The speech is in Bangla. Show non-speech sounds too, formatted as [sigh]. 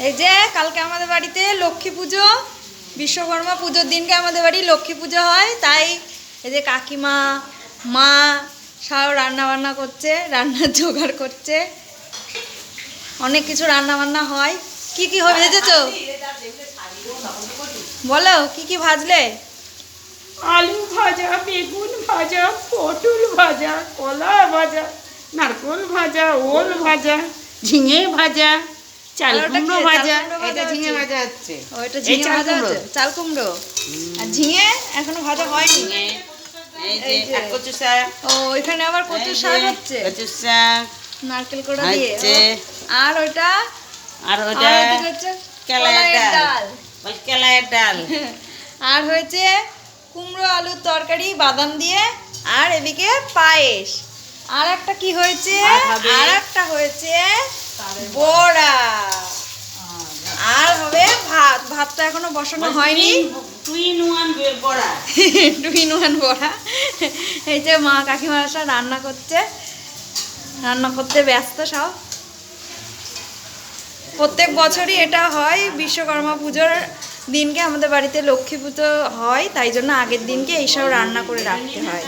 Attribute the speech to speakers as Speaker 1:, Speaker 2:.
Speaker 1: এই যে, কালকে আমাদের বাড়িতে লক্ষ্মী পুজো, বিশ্বকর্মা পুজোর দিনকে আমাদের বাড়ি লক্ষ্মী পুজো হয়। তাই এই যে কাকিমা, মা সব রান্না বান্না করছে, রান্নার জোগাড় করছে। অনেক কিছু রান্না বান্না হয়। কি কি হবে ভেজেছো? বলো, কি কি ভাজলে?
Speaker 2: আলু ভাজা, বেগুন ভাজা, পটল ভাজা, কলা ভাজা, নারকল ভাজা, ওল ভাজা, ঝিঙে ভাজা চাল? কুমড়ো ভাজা। এটা ঝিঙে ভাজা হচ্ছে।
Speaker 1: ঝিঙে ভাজা চাল কুমড়ো। আর ঝিঙে এখনও ভাজা হয়নি।
Speaker 2: এই যে আর কচু শাক।
Speaker 1: ও এখানে আবার কচু শাক হচ্ছে।
Speaker 2: কচু শাক।
Speaker 1: নারকেল কোড়া দিয়ে। আর ওইটা
Speaker 2: আর
Speaker 1: আর
Speaker 2: ওটা
Speaker 1: ওইদিকে হচ্ছে
Speaker 2: কেলাইয়ের
Speaker 1: কলাইয়ের
Speaker 2: ডাল।
Speaker 1: ডাল।
Speaker 2: বল কেলাইয়ের ডাল। [laughs]
Speaker 1: আর হয়েছে কুমড়ো আলুর তরকারি বাদাম দিয়ে আর এদিকে পায়েস। আর একটা কি হয়েছে?
Speaker 2: আর
Speaker 1: একটা হয়েছে ভাতটা এখনও বসানো হয়নি। [laughs] টুইন ওয়ান বড়া। এই যে মা কাকিমার সব রান্না করছে। রান্না করতে ব্যস্ত সব। প্রত্যেক বছরই এটা হয় বিশ্বকর্মা পুজোর দিনকে আমাদের বাড়িতে লক্ষ্মী পুজো হয় তাই জন্য আগের দিনকে এইসব রান্না করে রাখতে হয়।